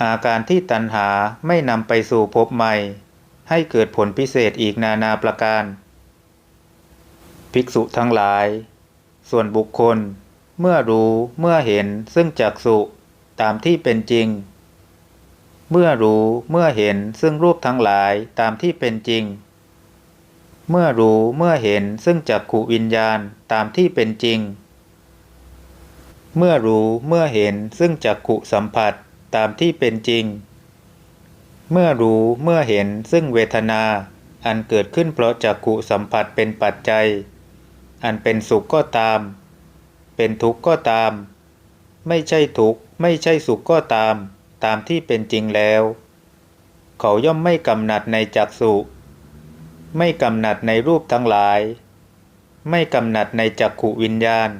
อาการที่ตัณหาไม่นำไปสู่ภพใหม่ ให้เกิดผลพิเศษอีกนานาประการ ภิกษุทั้งหลาย ส่วนบุคคล เมื่อรู้เมื่อเห็นซึ่งจักสุตามที่เป็นจริง เมื่อรู้เมื่อเห็นซึ่งรูปทั้งหลายตามที่เป็นจริง เมื่อรู้เมื่อเห็นซึ่งจักขุวิญญาณตามที่เป็นจริง เมื่อรู้เมื่อเห็นซึ่งจักขุสัมผัส ตามที่เป็นจริง เมื่อรู้เมื่อเห็นซึ่งเวทนา อันเกิดขึ้นเพราะจักขุสัมผัสเป็นปัจจัย อันเป็นสุขก็ตาม เป็นทุกข์ก็ตาม ไม่ใช่ทุกข์ไม่ใช่สุขก็ตาม ตามที่เป็นจริงแล้ว เขาย่อมไม่กำหนัดในจักสุไม่กำหนัดในรูปทั้งหลาย ไม่กำหนัดในจักขุวิญญาณ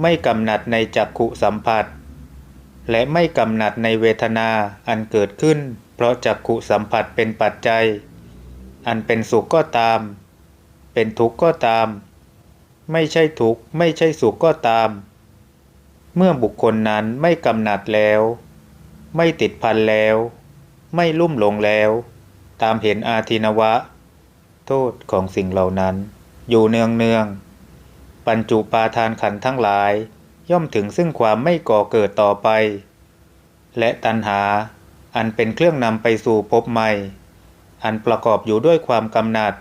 ไม่กำหนัดในจักขุสัมผัส และไม่กำหนัดในเวทนาอันเกิดขึ้น เพราะจักขุสัมผัสเป็นปัจจัย อันเป็นสุขก็ตาม เป็นทุกข์ก็ตาม ไม่ใช่ทุกข์ไม่ใช่สุขก็ตาม เมื่อบุคคลนั้นไม่กำหนัดแล้ว ไม่ติดพันแล้ว ไม่ลุ่มหลงแล้ว ตามเห็นอาทินวะ โทษของสิ่งเหล่านั้น อยู่เนืองเนืองปัญจุปาทานขันทั้งหลาย ย่อมถึงซึ่งความไม่ก่อเกิดต่อไป และตัณหาอันเป็นเครื่องนำไปสู่ภพใหม่ อันประกอบอยู่ด้วยความกำหนัด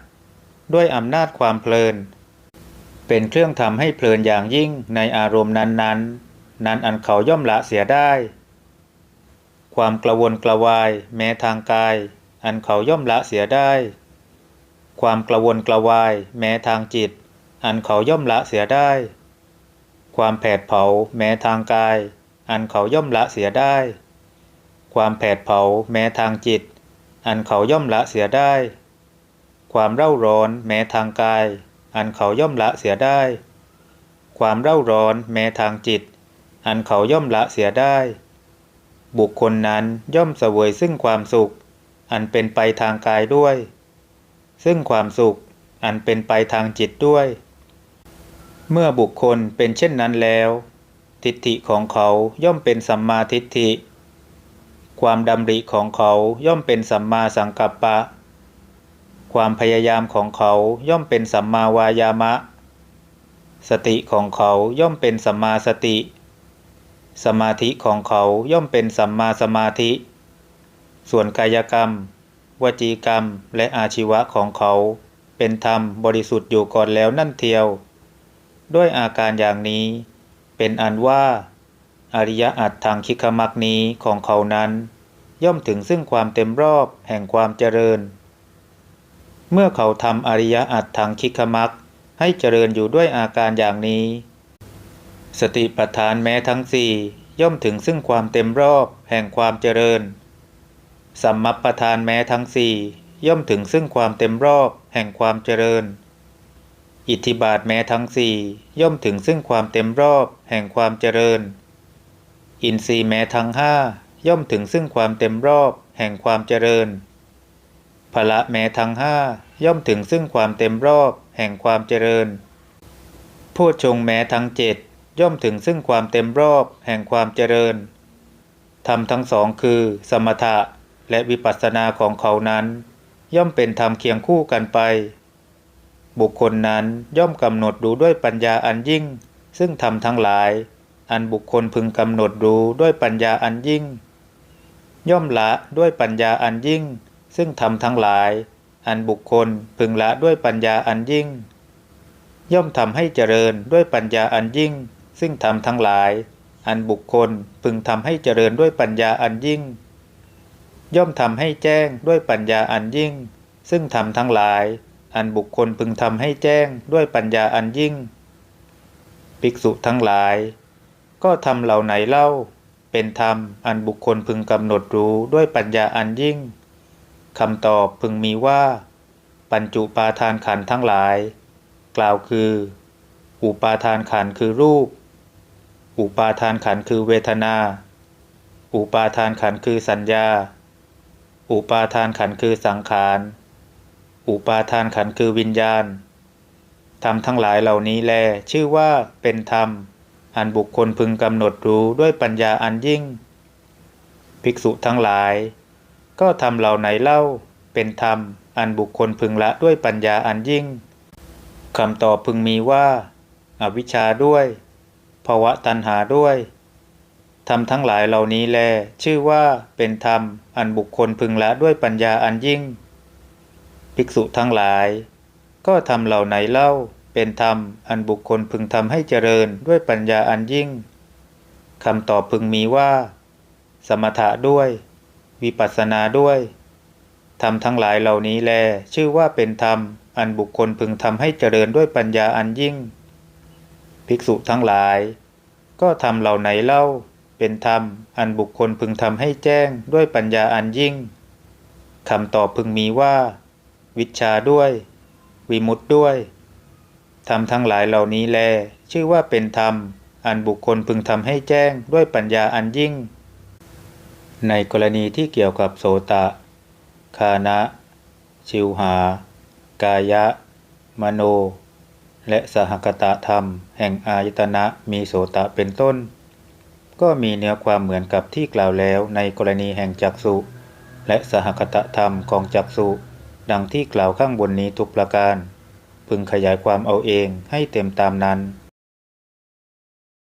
ด้วยอำนาจความเพลิน เป็นเครื่องทำให้เพลินอย่างยิ่งในอารมณ์นั้นๆนั้นอันเขาย่อมละเสียได้ ความกระวนกระวายแม้ทางกาย อันเขาย่อมละเสียได้ ความกระวนกระวายแม้ทางจิต อันเขาย่อมละเสียได้ ความแผดเผาแม้ทางกาย อันเขาย่อมละเสียได้ ความแผดเผาแม้ทางจิต อันเขาย่อมละเสียได้ ความเร่าร้อนแม้ทางกาย อันเขาย่อมละเสียได้ ความเร่าร้อนแม้ทางจิต อันเขาย่อมละเสียได้ บุคคลนั้นย่อมเสวยซึ่งความสุข อันเป็นไปทางกายด้วย ซึ่งความสุขอันเป็นไปทางจิตด้วย เมื่อบุคคลเป็นเช่นนั้นแล้ว ทิฏฐิของเขาย่อมเป็นสัมมาทิฏฐิ ความดำริของเขาย่อมเป็นสัมมาสังกัปปะ ความพยายามของเขาย่อมเป็นสัมมาวายามะ สติของเขาย่อมเป็นสัมมาสติ สมาธิของเขาย่อมเป็นสัมมาสมาธิ ส่วนกายกรรม วจีกรรมและอาชีวะของเขา เป็นธรรมบริสุทธิ์อยู่ก่อนแล้วนั่นเทียว ด้วยอาการอย่างนี้ เป็นอันว่าอริยอัตทางคิคมักนี้ของเขานั้น ย่อมถึงซึ่งความเต็มรอบแห่งความเจริญ เมื่อเขาทำอริยอัตทางคิคมักให้เจริญอยู่ด้วยอาการอย่างนี้ สติปัฏฐานแม้ทั้งสี่ย่อมถึงซึ่งความเต็มรอบแห่งความเจริญ สัมมัปปทานแม้ทั้งสี่ย่อมถึงซึ่งความเต็มรอบแห่งความเจริญ อิทธิบาทแม้ทั้งสี่ย่อมถึงซึ่งความเต็มรอบแห่งความเจริญ อินทรีย์แม้ทั้งห้าย่อมถึงซึ่งความเต็มรอบแห่งความเจริญพละแม้ทั้งห้าย่อมถึงซึ่งความเต็มรอบแห่งความเจริญโพชงแม้ทั้งเจ็ดย่อมถึงซึ่งความเต็มรอบแห่งความเจริญธรรมทั้งสองคือ สมถะและวิปัสสนาของเขานั้น ย่อมเป็นธรรมเคียงคู่กันไป บุคคลนั้นย่อมกำหนดดูด้วยปัญญาอันยิ่ง ซึ่งธรรมทั้งหลาย อันบุคคลพึงกำหนดดูด้วยปัญญาอันยิ่ง ย่อมละด้วยปัญญาอันยิ่ง ซึ่งธรรมทั้งหลาย อันบุคคลพึงละด้วยปัญญาอันยิ่ง ย่อมทำให้เจริญด้วยปัญญาอันยิ่ง ซึ่งธรรมทั้งหลาย อันบุคคลพึงทำให้เจริญด้วยปัญญาอันยิ่ง ย่อมทำให้แจ้งด้วยปัญญาอันยิ่ง ซึ่งธรรมทั้งหลาย อันบุคคลพึงทำให้แจ้งด้วยปัญญาอันยิ่ง ภิกษุทั้งหลาย ก็ทำเหล่าไหนเล่า เป็นธรรมอันบุคคลพึงกำหนดรู้ด้วยปัญญาอันยิ่งคำตอบพึงมีว่า ปัญจุปาทานขันธ์ทั้งหลาย กล่าวคือ อุปาทานขันธ์คือรูป อุปาทานขันธ์คือเวทนา อุปาทานขันธ์คือสัญญา อุปาทานขันธ์คือสังขาร อุปาทานขันคือวิญญาณ ธรรมทั้งหลายเหล่านี้แล ชื่อว่าเป็นธรรม อันบุคคลพึงกำหนดรู้ด้วยปัญญาอันยิ่ง ภิกษุทั้งหลาย ก็ทำเหล่าไหนเล่า เป็นธรรม อันบุคคลพึงละด้วยปัญญาอันยิ่งคำตอบพึงมีว่า อวิชชาด้วยภาวะตัณหาด้วยธรรมทั้งหลายเหล่านี้แล ชื่อว่าเป็นธรรม อันบุคคลพึงละด้วยปัญญาอันยิ่ง ภิกษุทั้งหลาย ก็ทำเหล่าไหนเล่าเป็นธรรมอันบุคคลพึงทำให้เจริญด้วยปัญญาอันยิ่งคำตอบพึงมีว่า สมถะด้วย วิปัสสนาด้วยธรรมทั้งหลายเหล่านี้แล ชื่อว่าเป็นธรรม อันบุคคลพึงทำให้เจริญด้วยปัญญาอันยิ่ง ภิกษุทั้งหลาย ก็ทำเหล่าไหนเล่า เป็นธรรม อันบุคคลพึงทำให้แจ้งด้วยปัญญาอันยิ่งคำตอบพึงมีว่า วิชชาด้วย วิมุตติด้วย ธรรมทั้งหลายเหล่านี้แล ชื่อว่าเป็นธรรม อันบุคคลพึงทำให้แจ้งด้วยปัญญาอันยิ่ง ในกรณีที่เกี่ยวกับโสตะ คานะ ชิวหา กายะ มโน และสหกตะธรรม แห่งอายตนะมีโสตะเป็นต้น ก็มีเนื้อความเหมือนกับที่กล่าวแล้วในกรณีแห่งจักสุและสหคตะธรรมของจักสุ ดังที่กล่าวข้างบนนี้ทุกประการ พึงขยายความเอาเองให้เต็มตามนั้น